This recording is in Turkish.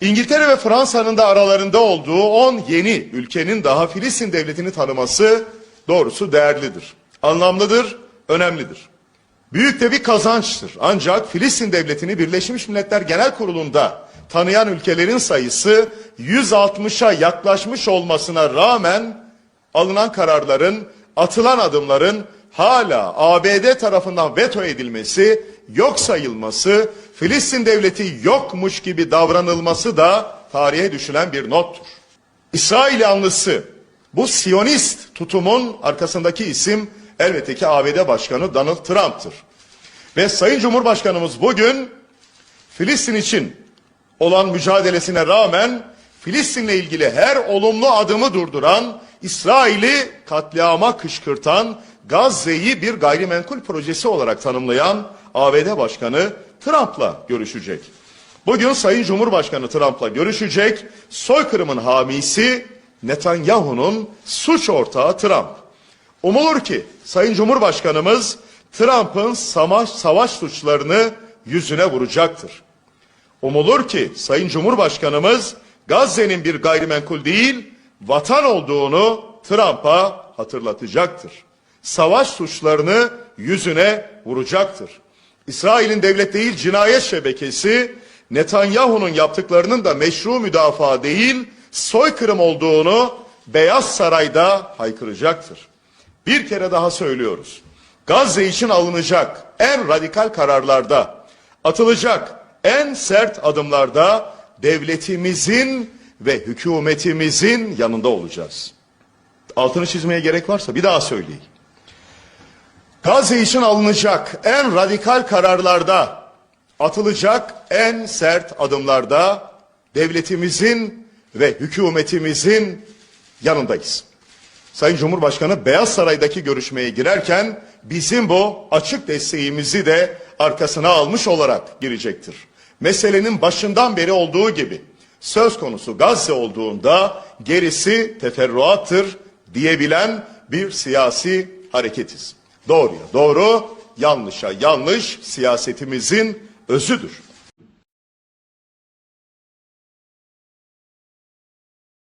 İngiltere ve Fransa'nın da aralarında olduğu 10 yeni ülkenin daha Filistin devletini tanıması doğrusu değerlidir. Anlamlıdır, önemlidir. Büyük de bir kazançtır. Ancak Filistin devletini Birleşmiş Milletler Genel Kurulu'nda tanıyan ülkelerin sayısı 160'a yaklaşmış olmasına rağmen alınan kararların, atılan adımların hala ABD tarafından veto edilmesi, yok sayılması, Filistin devleti yokmuş gibi davranılması da tarihe düşülen bir nottur. İsrail yanlısı bu Siyonist tutumun arkasındaki isim elbette ki ABD Başkanı Donald Trump'tır. Ve Sayın Cumhurbaşkanımız bugün Filistin için olan mücadelesine rağmen Filistin'le ilgili her olumlu adımı durduran, İsrail'i katliama kışkırtan, Gazze'yi bir gayrimenkul projesi olarak tanımlayan ABD Başkanı Trump'la görüşecek. Bugün Sayın Cumhurbaşkanı Trump'la görüşecek. Soykırımın hamisi Netanyahu'nun suç ortağı Trump. Umulur ki Sayın Cumhurbaşkanımız Trump'ın savaş, savaş suçlarını yüzüne vuracaktır. Umulur ki Sayın Cumhurbaşkanımız Gazze'nin bir gayrimenkul değil, vatan olduğunu Trump'a hatırlatacaktır. Savaş suçlarını yüzüne vuracaktır. İsrail'in devlet değil cinayet şebekesi Netanyahu'nun yaptıklarının da meşru müdafaa değil, soykırım olduğunu Beyaz Saray'da haykıracaktır. Bir kere daha söylüyoruz. Gazze için alınacak en radikal kararlarda, atılacak en sert adımlarda devletimizin ve hükümetimizin yanında olacağız. Altını çizmeye gerek varsa bir daha söyleyeyim. Gazze için alınacak en radikal kararlarda, atılacak en sert adımlarda devletimizin ve hükümetimizin yanındayız. Sayın Cumhurbaşkanı Beyaz Saray'daki görüşmeye girerken bizim bu açık desteğimizi de arkasına almış olarak girecektir. Meselenin başından beri olduğu gibi söz konusu Gazze olduğunda gerisi teferruattır diyebilen bir siyasi hareketiz. Doğruya doğru, yanlışa yanlış siyasetimizin özüdür.